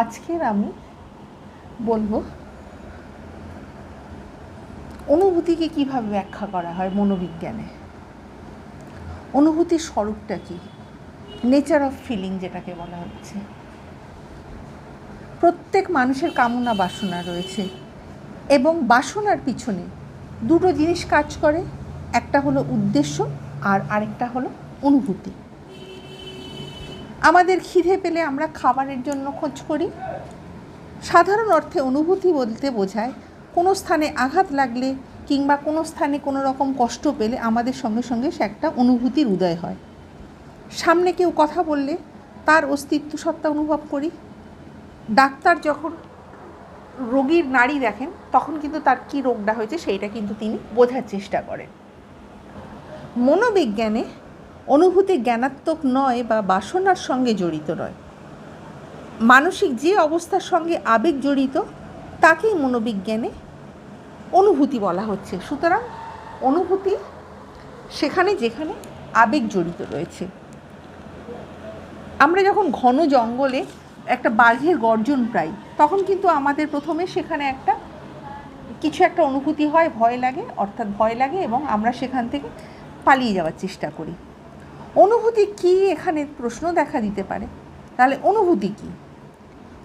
আজকের আমি বলব অনুভূতিকে কীভাবে ব্যাখ্যা করা হয় মনোবিজ্ঞানে? অনুভূতির স্বরূপটা কি? নেচার অফ ফিলিং যেটাকে বলা হচ্ছে। প্রত্যেক মানুষের কামনা বাসনা রয়েছে এবং বাসনার পিছনে দুটো জিনিস কাজ করে, একটা হলো উদ্দেশ্য আর আরেকটা হলো অনুভূতি। আমাদের খিদে পেলে আমরা খাবারের জন্য খোঁজ করি। সাধারণ অর্থে অনুভূতি বলতে বোঝায়, কোনো স্থানে আঘাত লাগলে কিংবা কোনো স্থানে কোনো রকম কষ্ট পেলে আমাদের সঙ্গে সঙ্গে সে একটা অনুভূতির উদয় হয়। সামনে কেউ কথা বললে তার অস্তিত্ব সত্তা অনুভব করি। ডাক্তার যখন রোগীর নাড়ি দেখেন, তখন কিন্তু তার কী রোগটা হয়েছে সেইটা কিন্তু তিনি বোঝার চেষ্টা করেন। মনোবিজ্ঞানে অনুভূতি জ্ঞানাত্মক নয় বা বাসনার সঙ্গে জড়িত নয়। মানসিক যে অবস্থার সঙ্গে আবেগ জড়িত, তাকেই মনোবিজ্ঞানে অনুভূতি বলা হচ্ছে। সুতরাং অনুভূতি সেখানে যেখানে আবেগ জড়িত রয়েছে। আমরা যখন ঘন জঙ্গলে একটা বাঘের গর্জন পাই, তখন কিন্তু আমাদের প্রথমে সেখানে একটা কিছু একটা অনুভূতি হয়, ভয় লাগে, অর্থাৎ ভয় লাগে এবং আমরা সেখান থেকে পালিয়ে যাওয়ার চেষ্টা করি। অনুভূতি কি এখানে প্রশ্ন দেখা দিতে পারে? তাহলে অনুভূতি কি?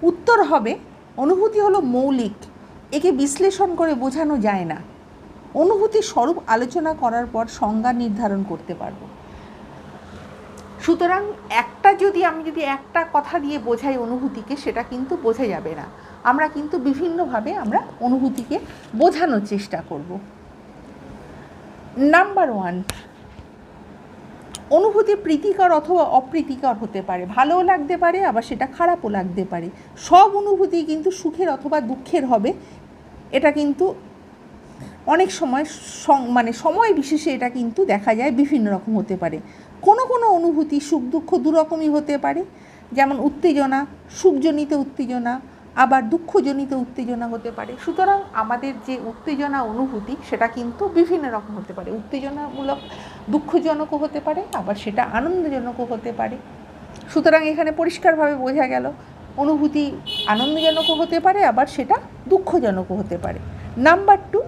উত্তর হবে, অনুভূতি হলো মৌলিক, একে বিশ্লেষণ করে বোঝানো যায় না। অনুভূতির স্বরূপ আলোচনা করার পর সংজ্ঞা নির্ধারণ করতে পারব। সুতরাং একটা যদি আমি যদি একটা কথা দিয়ে বোঝাই অনুভূতিকে, সেটা কিন্তু বোঝা যাবে না। আমরা কিন্তু বিভিন্নভাবে আমরা অনুভূতিকে বোঝানোর চেষ্টা করব। নাম্বার ওয়ান অনুভূতি প্রীতিকর অথবা অপ্রীতিকর হতে পারে। ভালোও লাগতে পারে, আবার সেটা খারাপও লাগতে পারে। সব অনুভূতি কিন্তু সুখের অথবা দুঃখের হবে। এটা কিন্তু অনেক সময় মানে সময় বিশেষে এটা কিন্তু দেখা যায় বিভিন্ন রকম হতে পারে। কোনো কোনো অনুভূতি সুখ দুঃখ দুরকমই হতে পারে। যেমন উত্তেজনা, সুখজনিত উত্তেজনা আবার দুঃখজনিত উত্তেজনা হতে পারে। সুতরাং আমাদের যে উত্তেজনা অনুভূতি, সেটা কিন্তু বিভিন্ন রকম হতে পারে। উত্তেজনামূলক দুঃখজনকও হতে পারে, আবার সেটা আনন্দজনকও হতে পারে। সুতরাং এখানে পরিষ্কারভাবে বোঝা গেল, অনুভূতি আনন্দজনকও হতে পারে, আবার সেটা দুঃখজনকও হতে পারে। নাম্বার টু,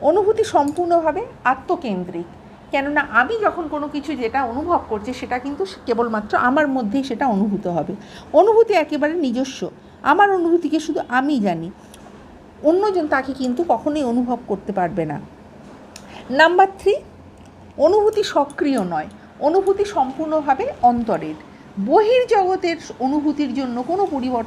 অনুভূতি সম্পূর্ণভাবে আত্মকেন্দ্রিক। কেননা আমি যখন কোনো কিছু যেটা অনুভব করছি, সেটা কিন্তু কেবলমাত্র আমার মধ্যেই সেটা অনুভূত হবে। অনুভূতি একেবারে নিজস্ব। আমার অনুভূতিকে শুধু আমি জানি। অন্যজন তাকে কিন্তু কখনোই অনুভব করতে পারবে না। নাম্বার থ্রি, অনুভূতি সক্রিয় নয়, অনুভূতি সম্পূর্ণভাবে অন্তরের। বহির্জগতের অনুভূতির জন্য কোনো পরিবর্তন